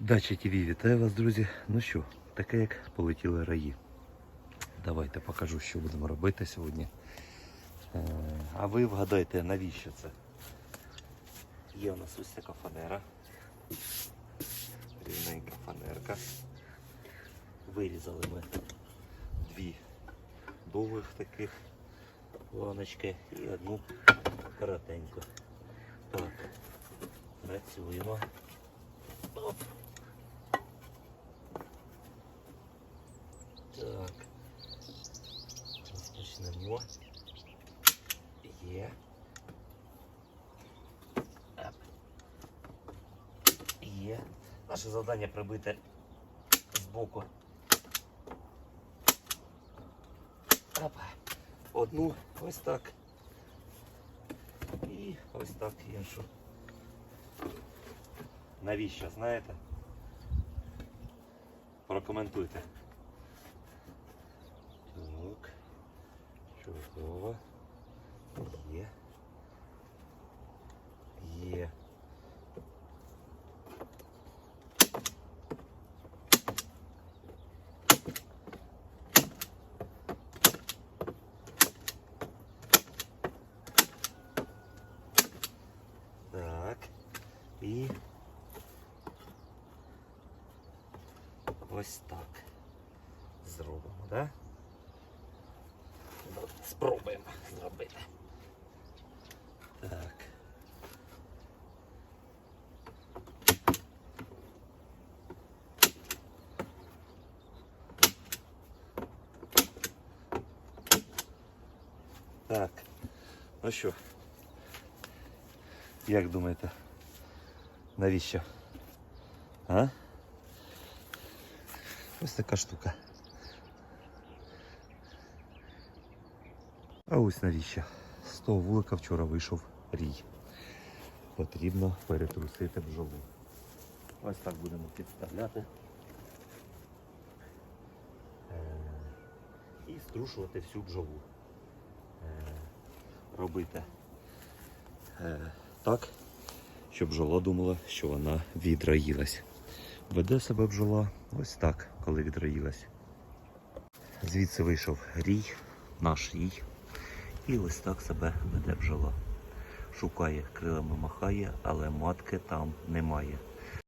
Дача ТВ вітаю вас, друзі. Ну що, таке як полетіли раї. Давайте покажу, що будемо робити сьогодні. Е, А ви вгадайте, навіщо це? Є у нас ось така фанера. Рівненька фанерка. Вирізали ми дві довгих таких планочки і одну коротеньку. Так, працюємо. Оп. Так. Розпочнемо. Є. Є. Наше завдання прибити збоку. Опа. Одну ось так. І ось так іншу. Навіщо, знаєте? Прокоментуйте. Чудово. Є. Є. Так. І ось так зробимо, да? Ну, Спробуємо зробити. Так. Так. Ну що? Як думаєте? Навіщо? А? Ось така штука. А ось навіщо? З того вулика вчора вийшов рій. Потрібно перетрусити бджолу. Ось так будемо підставляти. Е, І струшувати всю бджолу. Е, Робити е, так, щоб бджола думала, що вона відраїлась. Веде себе бджола ось так, коли відраїлась. Звідси вийшов рій, наш рій. І ось так себе веде бджола. Шукає, крилами махає, але матки там немає.